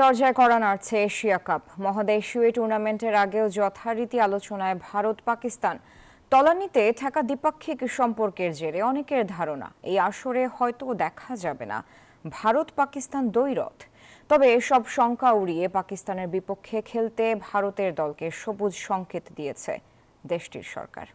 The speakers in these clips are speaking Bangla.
দরজায় করা নাড়ছে এশিয়া কাপ। মহাদেশীয় টুর্নামেন্টের আগেও যথারীতি আলোচনায় ভারত, পাকিস্তান। তলানিতে থাকা দ্বিপাক্ষিক সম্পর্কের জেরে অনেকের ধারণা, এই আসরে হয়তো দেখা যাবে না। ভারত, পাকিস্তান দ্বৈরথ। তবে সব শঙ্কা উড়িয়ে পাকিস্তানের বিপক্ষে খেলতে ভারতের দলকে সবুজ সংকেত দিয়েছে দেশটির সরকার।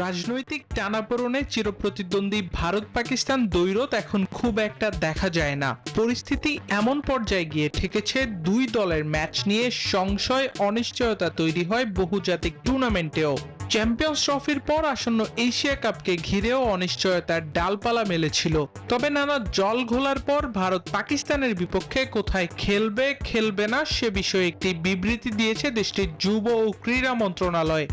রাজনৈতিক টানাপোড়নে চিরপ্রতিদ্বন্দ্বী ভারত পাকিস্তান দ্বৈরথ এখন খুব একটা দেখা যায় না। পরিস্থিতি এমন পর্যায়ে গিয়ে ঠেকেছে, দুই দলের ম্যাচ নিয়ে সংশয়, অনিশ্চয়তা তৈরি হয় বহুজাতিক টুর্নামেন্টেও। চ্যাম্পিয়ন্স ট্রফির পর আসন্ন এশিয়া কাপকে ঘিরেও অনিশ্চয়তার ডালপালা মেলেছিল। তবে নানা জল ঘোলার পর ভারত পাকিস্তানের বিপক্ষে কোথায় খেলবে খেলবে না সে বিষয়ে একটি বিবৃতি দিয়েছে দেশটির যুব ও ক্রীড়া মন্ত্রণালয়।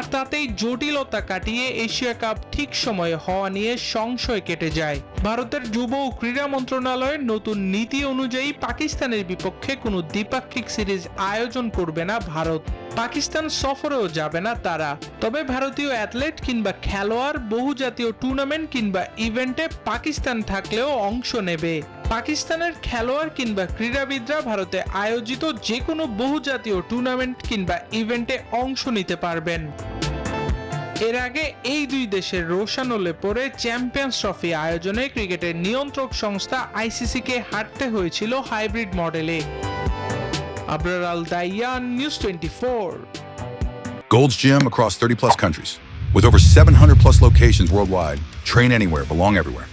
আর তাতেই জটিলতা কাটিয়ে এশিয়া কাপ ঠিক সময়ে হওয়া নিয়ে সংশয় কেটে যায়। ভারতের যুব ও ক্রীড়া মন্ত্রণালয়ের নতুন নীতি অনুযায়ী পাকিস্তানের বিপক্ষে কোনো দ্বিপাক্ষিক সিরিজ আয়োজন করবে না ভারত। পাকিস্তান সফরেও যাবে না তারা। তবে ভারতীয় অ্যাথলেট কিংবা খেলোয়াড়, বহুজাতীয় টুর্নামেন্ট কিংবা ইভেন্টে পাকিস্তান থাকলেও অংশ নেবে। পাকিস্তানের খেলোয়াড় কিংবা ক্রীড়াবিদরা ভারতে আয়োজিত যে কোনো বহুজাতীয় টুর্নামেন্ট কিংবা ইভেন্টে অংশ নিতে পারবেন। এর আগে এই দুই দেশের রোশানলে পরে চ্যাম্পিয়ন্স ট্রফি আয়োজনে ক্রিকেটের নিয়ন্ত্রক সংস্থা আইসিসিকে হারতে হয়েছিল হাইব্রিড মডেলে Abrar Al Daiyan news twenty Gold's Gym across 30 plus countries. With over 700 plus locations worldwide, train anywhere, belong everywhere.